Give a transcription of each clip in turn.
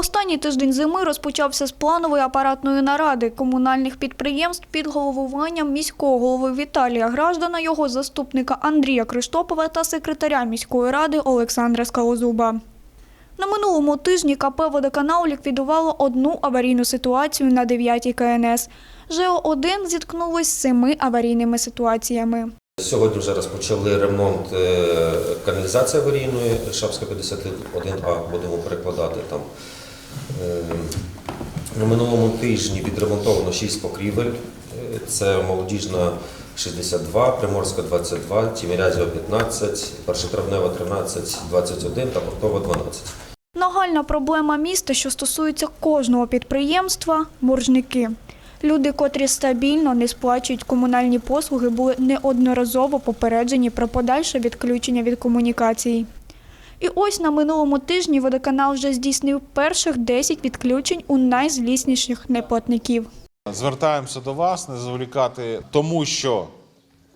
Останній тиждень зими розпочався з планової апаратної наради комунальних підприємств під головуванням міського голови Віталія Граждана, його заступника Андрія Криштопова та секретаря міської ради Олександра Скалозуба. На минулому тижні КП «Водоканал» ліквідувало одну аварійну ситуацію на 9 КНС. ЖО-1 зіткнулось з семи аварійними ситуаціями. Сьогодні вже розпочали ремонт е, каналізації аварійної Шапська 51А, будемо перекладати там. Е, На минулому тижні відремонтовано 6 покрівель. Е, Це молодіжна 62, Приморська 22, Тімірязєва 15, Першотравнева 13, 21 та Портова 12. Нагальна проблема міста, що стосується кожного підприємства – боржники. Люди, котрі стабільно не сплачують комунальні послуги, були неодноразово попереджені про подальше відключення від комунікацій. І ось на минулому тижні водоканал вже здійснив перших 10 відключень у найзлісніших неплатників. Звертаємося до вас, не зволікати, тому що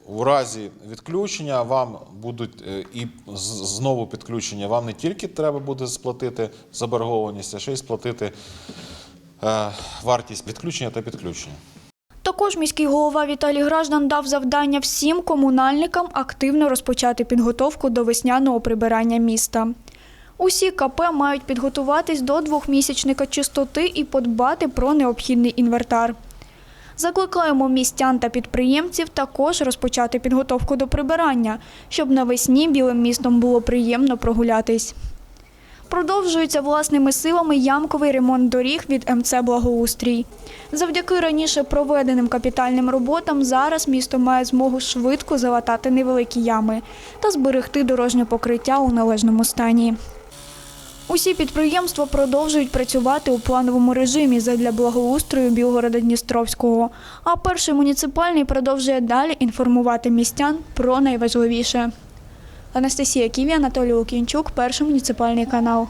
у разі відключення вам будуть е, і знову підключення. Вам не тільки треба буде сплатити заборгованість, а ще й сплатити е, вартість відключення та підключення. Також міський голова Віталій Граждан дав завдання всім комунальникам активно розпочати підготовку до весняного прибирання міста. Усі КП мають підготуватись до двохмісячника чистоти і подбати про необхідний інвентар. Закликаємо містян та підприємців також розпочати підготовку до прибирання, щоб навесні білим містом було приємно прогулятись. Продовжується власними силами ямковий ремонт доріг від МЦ Благоустрій. Завдяки раніше проведеним капітальним роботам зараз місто має змогу швидко залатати невеликі ями та зберегти дорожнє покриття у належному стані. Усі підприємства продовжують працювати у плановому режимі задля благоустрою Білгорода Дністровського. А перший муніципальний продовжує далі інформувати містян про найважливіше. Анастасія Ківі, Анатолій Лукінчук, перший муніципальний канал.